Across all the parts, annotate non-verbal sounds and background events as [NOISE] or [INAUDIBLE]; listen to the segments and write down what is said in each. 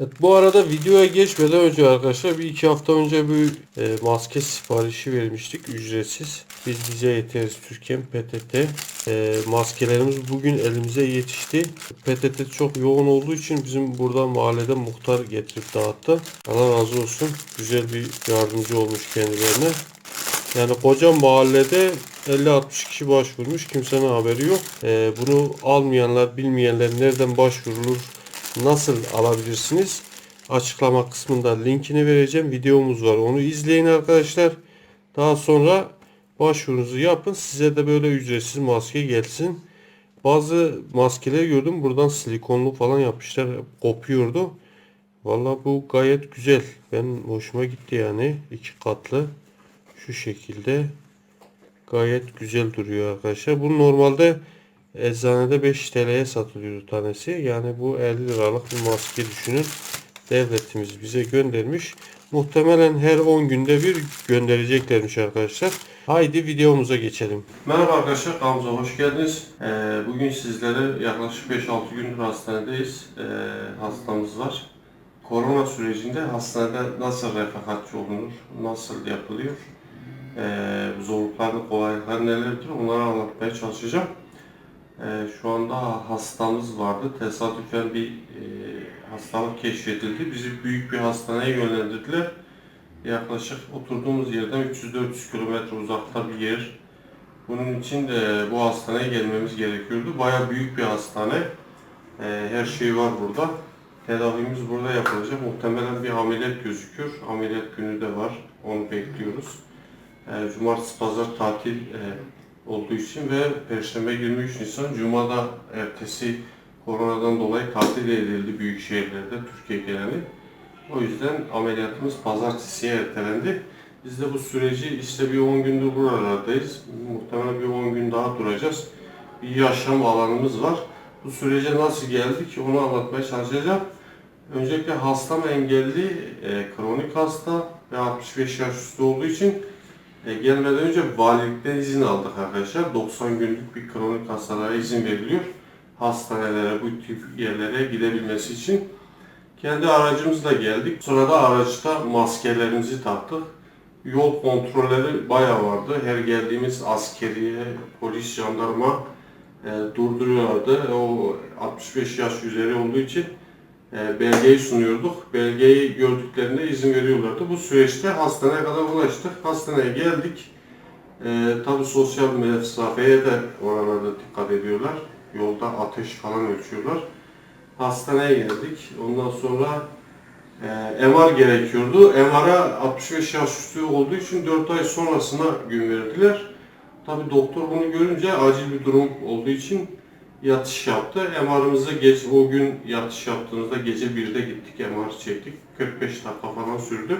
Evet, bu arada videoya geçmeden önce arkadaşlar bir iki hafta önce bir e, maske siparişi vermiştik ücretsiz. Biz bize yeteriz Türkiye PTT. E, maskelerimiz bugün elimize yetişti. PTT çok yoğun olduğu için bizim buradan mahallede muhtar getirip dağıttı. Allah razı olsun. Güzel bir yardımcı olmuş kendilerine. Yani koca mahallede 50-60 kişi başvurmuş. Kimsenin haberi yok. E, bunu almayanlar, bilmeyenler nereden başvurulur, nasıl alabilirsiniz? Açıklama kısmında linkini vereceğim. Videomuz var. Onu izleyin arkadaşlar. Daha sonra başvurunuzu yapın. Size de böyle ücretsiz maske gelsin. Bazı maskeleri gördüm. Buradan silikonlu falan yapmışlar. Kopuyordu. Vallahi bu gayet güzel. Ben hoşuma gitti yani. iki katlı. Şu şekilde. Gayet güzel duruyor arkadaşlar. Bu normalde eczanede 5 TL'ye satılıyordu tanesi. Yani bu 50 liralık bir maske düşünün. Devletimiz bize göndermiş. Muhtemelen her 10 günde bir göndereceklermiş arkadaşlar. Haydi videomuza geçelim. Merhaba arkadaşlar kanalımıza hoş geldiniz. Ee, bugün sizlere yaklaşık 5-6 gündür hastanedeyiz. Ee, hastamız var. Korona sürecinde hastanede nasıl refakatçi olunur, nasıl yapılıyor, ee, zorlukları, kolaylıkları nelerdir onları anlatmaya çalışacağım. Ee, şu anda hastamız vardı. Tesadüfen bir e, hastalık keşfedildi. Bizi büyük bir hastaneye yönlendirdiler. Yaklaşık oturduğumuz yerden 300-400 kilometre uzakta bir yer. Bunun için de bu hastaneye gelmemiz gerekiyordu. Baya büyük bir hastane. Ee, her şey var burada. Tedavimiz burada yapılacak. Muhtemelen bir ameliyat gözüküyor. Ameliyat günü de var. Onu bekliyoruz. Ee, Cumartesi, pazar tatil e, olduğu için ve Perşembe 23 Nisan Cuma'da ertesi koronadan dolayı tatil edildi büyük şehirlerde Türkiye geneli. O yüzden ameliyatımız pazartesiye ertelendi. Biz de bu süreci işte bir 10 gündür buralardayız. Muhtemelen bir 10 gün daha duracağız. Bir yaşam alanımız var. Bu sürece nasıl geldik onu anlatmaya çalışacağım. Öncelikle hastam engelli, e, kronik hasta ve 65 yaş üstü olduğu için e, gelmeden önce valilikten izin aldık arkadaşlar. 90 günlük bir kronik hastalara izin veriliyor. Hastanelere, bu tip yerlere gidebilmesi için. Kendi aracımızla geldik. Sonra da araçta maskelerimizi taktık. Yol kontrolleri bayağı vardı. Her geldiğimiz askeriye, polis, jandarma e, durduruyorlardı. O 65 yaş üzeri olduğu için belgeyi sunuyorduk. Belgeyi gördüklerinde izin veriyorlardı. Bu süreçte hastaneye kadar ulaştık. Hastaneye geldik. E, tabii sosyal mesafeye de oralarda dikkat ediyorlar. Yolda ateş falan ölçüyorlar. Hastaneye geldik. Ondan sonra e, MR gerekiyordu. MR'a 65 yaş üstü olduğu için 4 ay sonrasına gün verdiler. Tabii doktor bunu görünce acil bir durum olduğu için yatış yaptı. MR'ımıza geç, o gün yatış yaptığımızda gece 1'de gittik MR çektik. 45 dakika falan sürdü.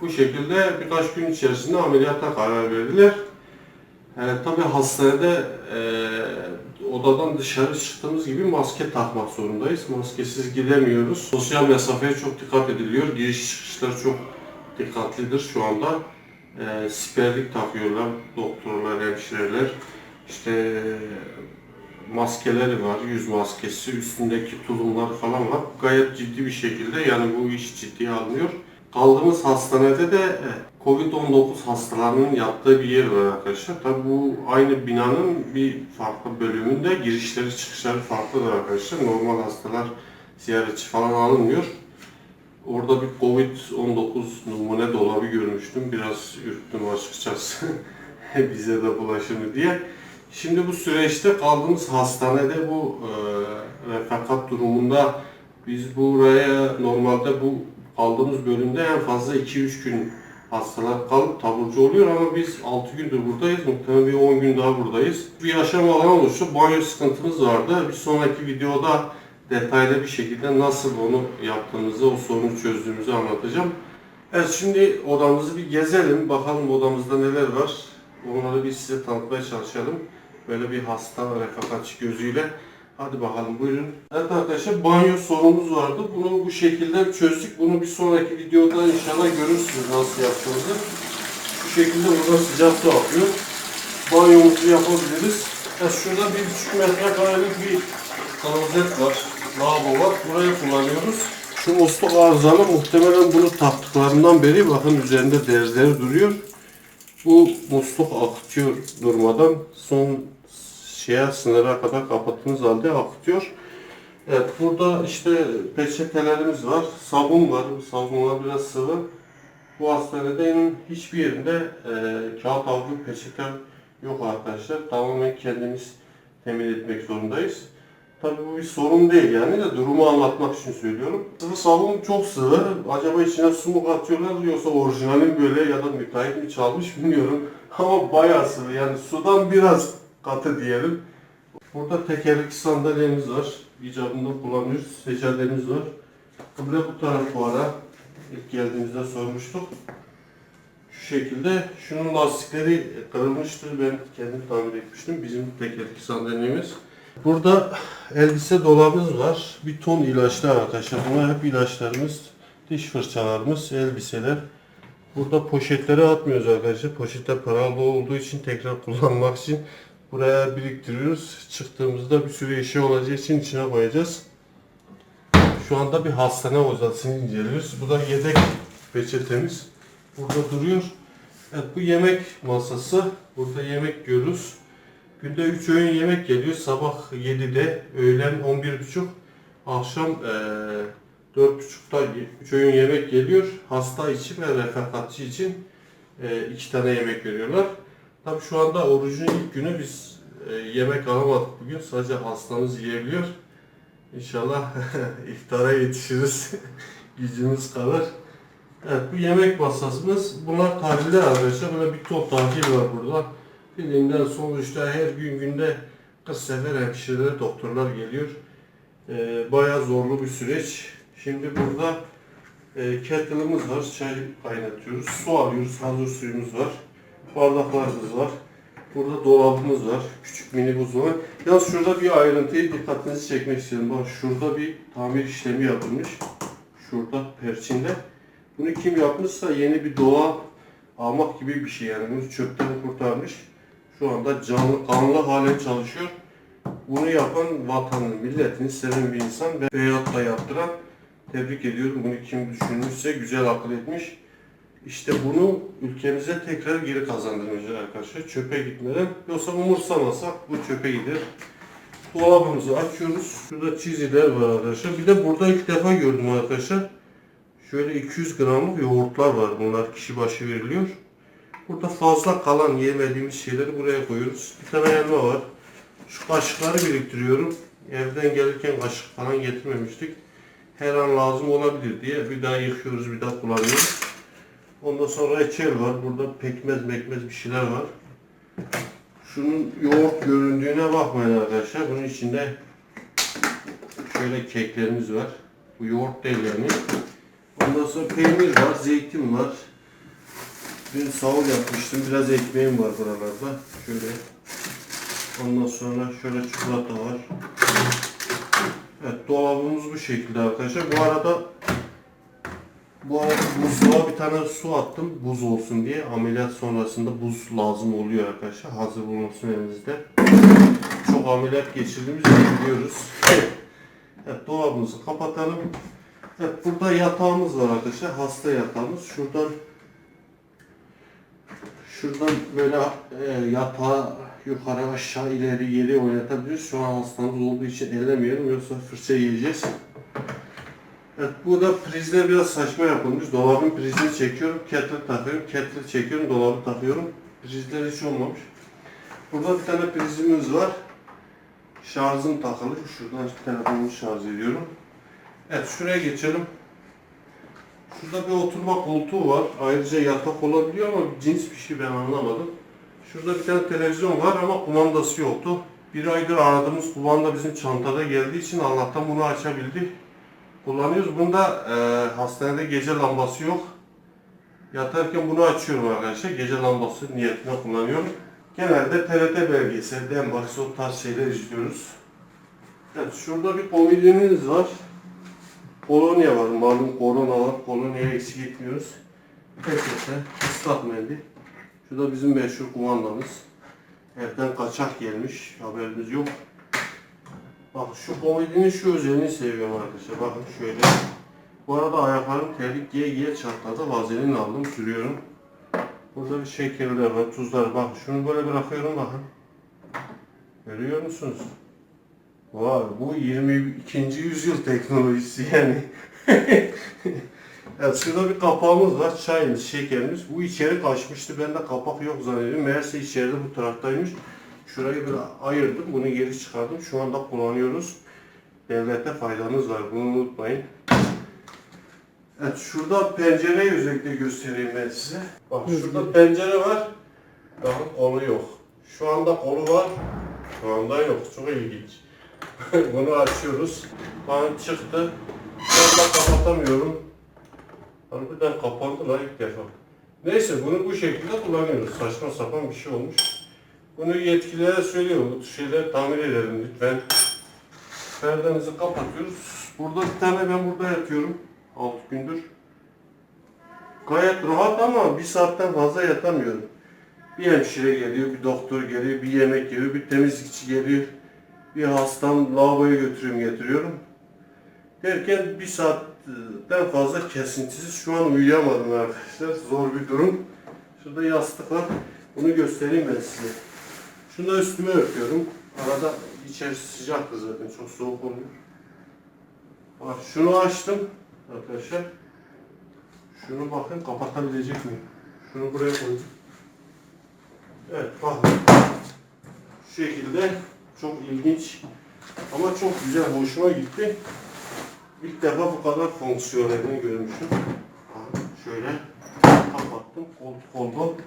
Bu şekilde birkaç gün içerisinde ameliyata karar verdiler. E, tabii hastanede e, odadan dışarı çıktığımız gibi maske takmak zorundayız. Maskesiz gidemiyoruz. Sosyal mesafeye çok dikkat ediliyor. Giriş çıkışlar çok dikkatlidir şu anda. E, siperlik takıyorlar doktorlar, hemşireler. İşte maskeleri var, yüz maskesi, üstündeki tulumlar falan var. Gayet ciddi bir şekilde yani bu iş ciddiye alınıyor. Kaldığımız hastanede de e, Covid-19 hastalarının yattığı bir yer var arkadaşlar. Tabi bu aynı binanın bir farklı bölümünde girişleri çıkışları farklıdır arkadaşlar. Normal hastalar ziyaretçi falan alınmıyor. Orada bir Covid-19 numune dolabı görmüştüm. Biraz ürktüm açıkçası. [LAUGHS] Bize de bulaşır diye. Şimdi bu süreçte kaldığımız hastanede bu e, refakat durumunda biz buraya normalde bu kaldığımız bölümde en fazla 2-3 gün hastalar kalıp taburcu oluyor ama biz 6 gündür buradayız. Muhtemelen bir 10 gün daha buradayız. Bir yaşam alanı oluştu. Banyo sıkıntımız vardı. Bir sonraki videoda detaylı bir şekilde nasıl onu yaptığımızı, o sorunu çözdüğümüzü anlatacağım. Evet şimdi odamızı bir gezelim. Bakalım odamızda neler var. Onları bir size tanıtmaya çalışalım. Böyle bir hasta refakatçi gözüyle. Hadi bakalım buyurun. Evet arkadaşlar banyo sorunumuz vardı. Bunu bu şekilde çözdük. Bunu bir sonraki videoda inşallah görürsünüz nasıl yaptığımızı. Bu şekilde burada sıcak su akıyor. Banyomuzu yapabiliriz. Evet, şurada bir buçuk metrekarelik bir klozet var. Lavabo var. Burayı kullanıyoruz. Şu musluk arızalı muhtemelen bunu taktıklarından beri bakın üzerinde derzleri duruyor. Bu musluk akıtıyor durmadan. Son şeye sınıra kadar kapattığınız halde akıtıyor. Evet burada işte peçetelerimiz var. Sabun var. Bu Sabunlar biraz sıvı. Bu hastanedenin hiçbir yerinde e, kağıt havlu peçete yok arkadaşlar. Tamamen kendimiz temin etmek zorundayız. Tabii bu bir sorun değil yani de durumu anlatmak için söylüyorum. Sıvı sabun çok sıvı. Acaba içine su mu katıyorlar yoksa orijinalin böyle ya da müteahhit mi çalmış bilmiyorum. [LAUGHS] Ama bayağı sıvı yani sudan biraz katı diyelim. Burada tekerlekli sandalyemiz var. İcabında kullanıyoruz. Seçerlerimiz var. De bu taraf bu ara. İlk geldiğimizde sormuştuk. Şu şekilde. Şunun lastikleri kırılmıştır. Ben kendim tamir etmiştim. Bizim tekerlekli sandalyemiz. Burada elbise dolabımız var. Bir ton ilaçlar arkadaşlar. Bunlar hep ilaçlarımız. Diş fırçalarımız, elbiseler. Burada poşetlere atmıyoruz arkadaşlar. Poşetler paralı olduğu için tekrar [LAUGHS] kullanmak için buraya biriktiriyoruz. Çıktığımızda bir sürü eşya olacağı için içine koyacağız. Şu anda bir hastane odasını inceliyoruz. Bu da yedek peçetemiz. Burada duruyor. Evet bu yemek masası. Burada yemek yiyoruz. Günde 3 öğün yemek geliyor. Sabah 7'de, öğlen 11.30, akşam eee 4.30'da 3 öğün yemek geliyor. Hasta için ve refakatçi için 2 tane yemek veriyorlar. Tabii şu anda orucun ilk günü biz e, yemek alamadık bugün. Sadece hastamız yiyebiliyor. İnşallah [LAUGHS] iftara yetişiriz. [LAUGHS] Gücümüz kalır. Evet bu yemek masasımız. Bunlar tahliller arkadaşlar. Böyle bir top tahlil var burada. Bilimden sonuçta her gün günde 40 sefer hemşireler, doktorlar geliyor. Ee, bayağı zorlu bir süreç. Şimdi burada e, kettle'ımız var. Çay kaynatıyoruz. Su alıyoruz. Hazır suyumuz var. Bardaklarımız var. Burada dolabımız var. Küçük mini buzdolabı. Yalnız şurada bir ayrıntıyı dikkatinizi çekmek istiyorum. Bak şurada bir tamir işlemi yapılmış. Şurada perçinde. Bunu kim yapmışsa yeni bir dolap almak gibi bir şey yani. Bunu çöpten kurtarmış. Şu anda canlı kanlı hale çalışıyor. Bunu yapan vatanını, milletini seven bir insan ve veyahut da yaptıran tebrik ediyorum. Bunu kim düşünmüşse güzel akıl etmiş. İşte bunu ülkemize tekrar geri kazandırmış arkadaşlar. Çöpe gitmeden. Yoksa umursamasak bu çöpe gider. Dolabımızı açıyoruz. Şurada çiziler var arkadaşlar. Bir de burada ilk defa gördüm arkadaşlar. Şöyle 200 gramlık yoğurtlar var. Bunlar kişi başı veriliyor. Burada fazla kalan yemediğimiz şeyleri buraya koyuyoruz. Bir tane elma var. Şu kaşıkları biriktiriyorum. Evden gelirken kaşık falan getirmemiştik. Her an lazım olabilir diye bir daha yıkıyoruz, bir daha kullanıyoruz. Ondan sonra reçel var. Burada pekmez mekmez bir şeyler var. Şunun yoğurt göründüğüne bakmayın arkadaşlar. Bunun içinde şöyle keklerimiz var. Bu yoğurt değil yani. Ondan sonra peynir var, zeytin var. Dün sahur yapmıştım. Biraz ekmeğim var buralarda. Şöyle. Ondan sonra şöyle çikolata var. Evet dolabımız bu şekilde arkadaşlar. Bu arada bu buzluğa bir tane su attım buz olsun diye. Ameliyat sonrasında buz lazım oluyor arkadaşlar. Hazır bulunsun elinizde. Çok ameliyat geçirdiğimiz biliyoruz. Evet dolabımızı kapatalım. Evet burada yatağımız var arkadaşlar. Hasta yatağımız. Şuradan şuradan böyle e, yatağı yukarı aşağı ileri geri oynatabiliriz. Şu an hastamız olduğu için ellemeyelim yoksa fırça yiyeceğiz. Evet bu da prizler biraz saçma yapılmış. Dolabın prizini çekiyorum, kettle takıyorum, kettle çekiyorum, dolabı takıyorum. Prizler hiç olmamış. Burada bir tane prizimiz var. Şarjım takılı. Şuradan telefonumu şarj ediyorum. Evet şuraya geçelim. Şurada bir oturma koltuğu var. Ayrıca yatak olabiliyor ama cins bir şey ben anlamadım. Şurada bir tane televizyon var ama kumandası yoktu. Bir aydır aradığımız kumanda bizim çantada geldiği için Allah'tan bunu açabildik. Kullanıyoruz. Bunda e, hastanede gece lambası yok. Yatarken bunu açıyorum arkadaşlar. Gece lambası niyetine kullanıyorum. Genelde TRT belgesel, Denbaks o tarz şeyler izliyoruz. Evet şurada bir komodinimiz var. Kolonya var. Malum korona var. Kolonya'ya eksik etmiyoruz. Peçete, ıslak mendil. Şu da bizim meşhur kumandamız. Evden kaçak gelmiş. Haberimiz yok. Bak şu komedinin şu özelliğini seviyorum arkadaşlar. Bakın şöyle. Bu arada ayaklarım terlik giye giye çatladı. Vazelin aldım sürüyorum. Burada bir şekerler var, tuzlar. Bak şunu böyle bırakıyorum bakın. Görüyor musunuz? Vay bu 22. yüzyıl teknolojisi yani. [LAUGHS] evet şurada bir kapağımız var. Çayımız, şekerimiz. Bu içeri kaçmıştı. Ben de kapak yok zannediyorum. Meğerse içeride bu taraftaymış. Şurayı bir ayırdım. Bunu geri çıkardım. Şu anda kullanıyoruz. Devlete faydamız var. Bunu unutmayın. Evet şurada pencereyi özellikle göstereyim ben size. Bak şurada pencere var. Bakın kolu yok. Şu anda kolu var. Şu anda yok. Çok ilginç. [LAUGHS] Bunu açıyoruz. Bakın çıktı. Ben kapatamıyorum. Harbiden kapandı lan ilk defa. Neyse bunu bu şekilde kullanıyoruz. Saçma sapan bir şey olmuş. Bunu yetkililere söylüyorum. Bu tür şeyleri tamir edelim lütfen. Perdemizi kapatıyoruz. Burada bir tane ben burada yatıyorum. 6 gündür. Gayet rahat ama bir saatten fazla yatamıyorum. Bir hemşire geliyor, bir doktor geliyor, bir yemek geliyor, bir temizlikçi geliyor. Bir hastam lavaboya götürüyorum getiriyorum. Derken bir saatten fazla kesintisiz şu an uyuyamadım arkadaşlar. Zor bir durum. Şurada yastık var. Bunu göstereyim ben size. Şunu da üstüme örtüyorum. Arada içerisi sıcaktı zaten çok soğuk oluyor. Bak şunu açtım arkadaşlar. Şunu bakın kapatabilecek miyim? Şunu buraya koydum. Evet bakın. Şu şekilde çok ilginç ama çok güzel hoşuma gitti. İlk defa bu kadar fonksiyonelini görmüşüm. Şöyle kapattım. Koltuk.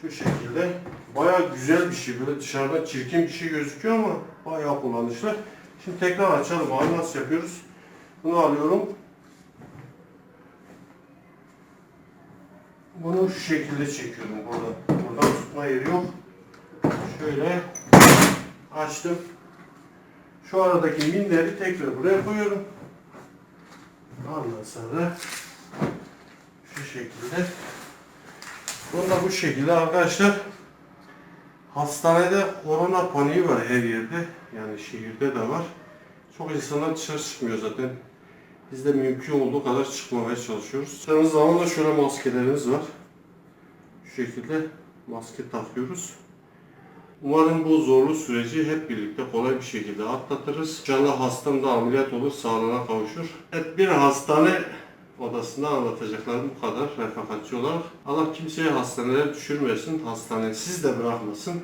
Şu şekilde. Baya güzel bir şey. Böyle dışarıdan çirkin bir şey gözüküyor ama bayağı kullanışlı. Şimdi tekrar açalım. Nasıl yapıyoruz? Bunu alıyorum. Bunu şu şekilde çekiyorum burada. Buradan tutma yeri yok. Şöyle açtım. Şu aradaki minderi tekrar buraya koyuyorum. Ondan sonra şu şekilde. Bunu da bu şekilde arkadaşlar. Hastanede korona paniği var her yerde. Yani şehirde de var. Çok insanlar dışarı çıkmıyor zaten. Biz de mümkün olduğu kadar çıkmamaya çalışıyoruz. Aynı zamanda şöyle maskelerimiz var. Şu şekilde maske takıyoruz. Umarım bu zorlu süreci hep birlikte kolay bir şekilde atlatırız. İnşallah hastam da ameliyat olur, sağlığına kavuşur. Hep bir hastane odasında anlatacaklarım bu kadar refakatçi olarak. Allah kimseyi hastaneye düşürmesin, hastanesiz de bırakmasın.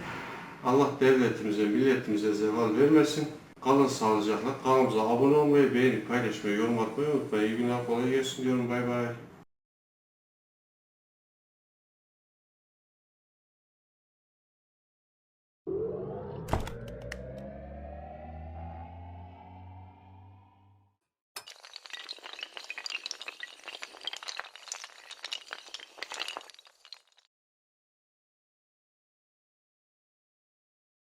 Allah devletimize, milletimize zeval vermesin. Kalın sağlıcakla. Kanalımıza abone olmayı, beğenip paylaşmayı, yorum atmayı unutmayın. İyi günler, kolay gelsin diyorum. Bay bay.